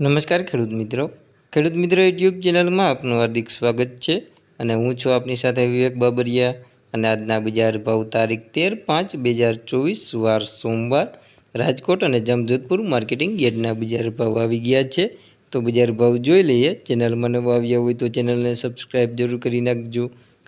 નમસ્કાર ખેડૂત મિત્રો. ખેડૂત મિત્રો યુટ્યુબ ચેનલમાં આપનું હાર્દિક સ્વાગત છે અને હું છું આપની સાથે વિવેક બાબરિયા અને આજના બજાર ભાવ તારીખ તેર પાંચ બે હજાર ચોવીસ વાર સોમવાર રાજકોટ અને જમજોધપુર માર્કેટિંગ યાર્ડના બજાર ભાવ આવી ગયા છે. તો બજાર ભાવ જોઈ લઈએ. ચેનલમાં નવા આવ્યા હોય તો ચેનલને સબસ્ક્રાઈબ જરૂર કરી નાખજો.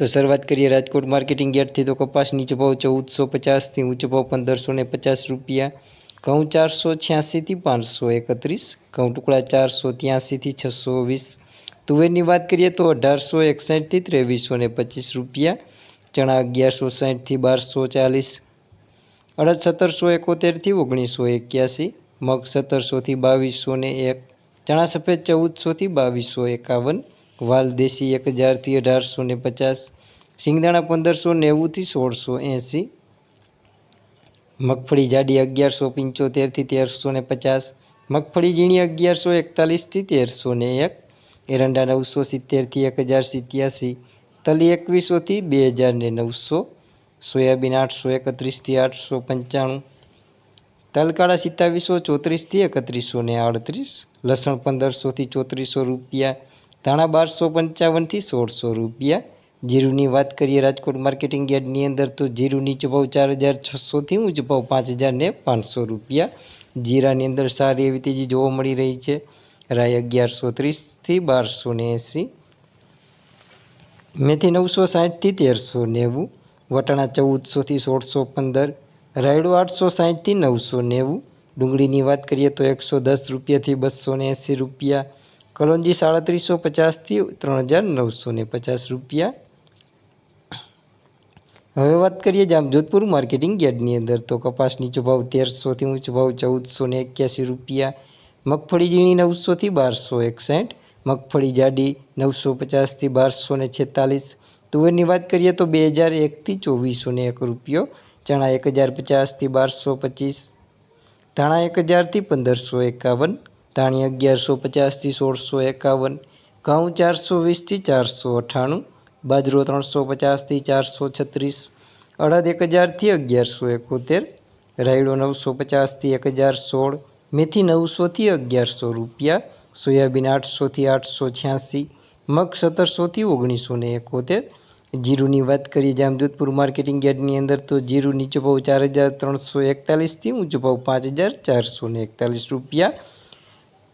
તો શરૂઆત કરીએ રાજકોટ માર્કેટિંગ યાર્ડથી. તો કપાસ નીચો ભાવ ચૌદસો પચાસથી, ઊંચો ભાવ પંદરસો ને પચાસ રૂપિયા. ઘઉં ચારસો છ્યાસીથી પાંચસો એકત્રીસ, ઘઉં ટુકડા ચારસો ત્યાંસીથી છસો વીસ. તુવેરની વાત કરીએ તો અઢારસો એકસાઠથી ત્રેવીસો ને પચીસ રૂપિયા. ચણા અગિયારસો સાઠથી બારસો ચાલીસ. અડદ સત્તરસો એકોતેરથી ઓગણીસો એક્યાસી. મગ સત્તરસોથી બાવીસો ને એક. ચણા સફેદ ચૌદસોથી બાવીસો એકાવન. વાલ દેશી એક હજારથી અઢારસો ને પચાસ સિંગદાણા પંદરસો નેવુંથી સોળસો એંસી મગફળી જાડી અગિયારસો પંચોતેરથી તેરસો ને પચાસ, મગફળી ઝીણી અગિયારસો એકતાલીસથી તેરસો ને એક, એરંડા નવસો સિત્તેરથી એક હજાર સિત્યાસી, તલી એકવીસોથી બે હજાર ને નવસો, સોયાબીન આઠસો એકત્રીસથી આઠસો પંચાણું, તલકાળા સિત્તાવીસો ચોત્રીસથી એકત્રીસો ને આડત્રીસ, લસણ પંદરસોથી ચોત્રીસો રૂપિયા ધાણા બારસો પંચાવનથી સોળસો રૂપિયા. જીરુની વાત કરીએ રાજકોટ માર્કેટિંગ યાર્ડની અંદર તો જીરું નીચો ચાર હજાર છસોથી ઊંચો ભાવ પાંચ હજાર ને પાંચસો રૂપિયા. જીરાની અંદર સારી એવી તેજી જોવા મળી રહી છે. રાય અગિયારસો ત્રીસથી બારસો ને એંસી. મેથી નવસો સાહીઠથી તેરસો નેવું. વટાણા ચૌદસોથી સોળસો પંદર. રાયડો આઠસો સાહીઠથી નવસો નેવું. ડુંગળીની વાત કરીએ તો એકસો દસ રૂપિયાથી બસો એંસી રૂપિયા. કલોંજી સાડત્રીસો પચાસથી ત્રણ હજાર નવસો ને પચાસ રૂપિયા. હવે વાત કરીએ જામજોધપુર માર્કેટિંગ યાર્ડની અંદર, તો કપાસ નીચો તેરસોથી ઊંચો ભાવ ચૌદસો ને એક્યાસી રૂપિયા, મગફળી ઝીણી નવસોથી બારસો એકસઠ, મગફળી જાડી નવસો પચાસથી બારસો ને છેતાલીસ તુવેરની વાત કરીએ તો બે હજાર એકથી ચોવીસો ને એક રૂપિયો, ચણા એક હજાર પચાસથી બારસો પચીસ, ધાણા એક હજારથી પંદરસો એકાવન ધાણી અગિયારસો પચાસથી સોળસો એકાવન, ઘઉં ચારસો વીસથી ચારસો અઠ્ઠાણું બાજરો ત્રણસો પચાસથી ચારસો છત્રીસ, અડદ એક હજારથી અગિયારસો એકોતેર, રાયડો નવસો પચાસથી એક હજાર સોળ, મેથી નવસોથી અગિયારસો રૂપિયા, સોયાબીન આઠસોથી આઠસો છ્યાસી, મગ સત્તરસોથી ઓગણીસો ને એકોતેર. જીરુની વાત કરીએ જામજોધપુર માર્કેટિંગ યાર્ડની અંદર તો જીરું નીચો ભાવ ચાર હજાર ત્રણસો એકતાલીસથી ઊંચો ભાવ પાંચ હજાર ચારસો એકતાલીસ રૂપિયા.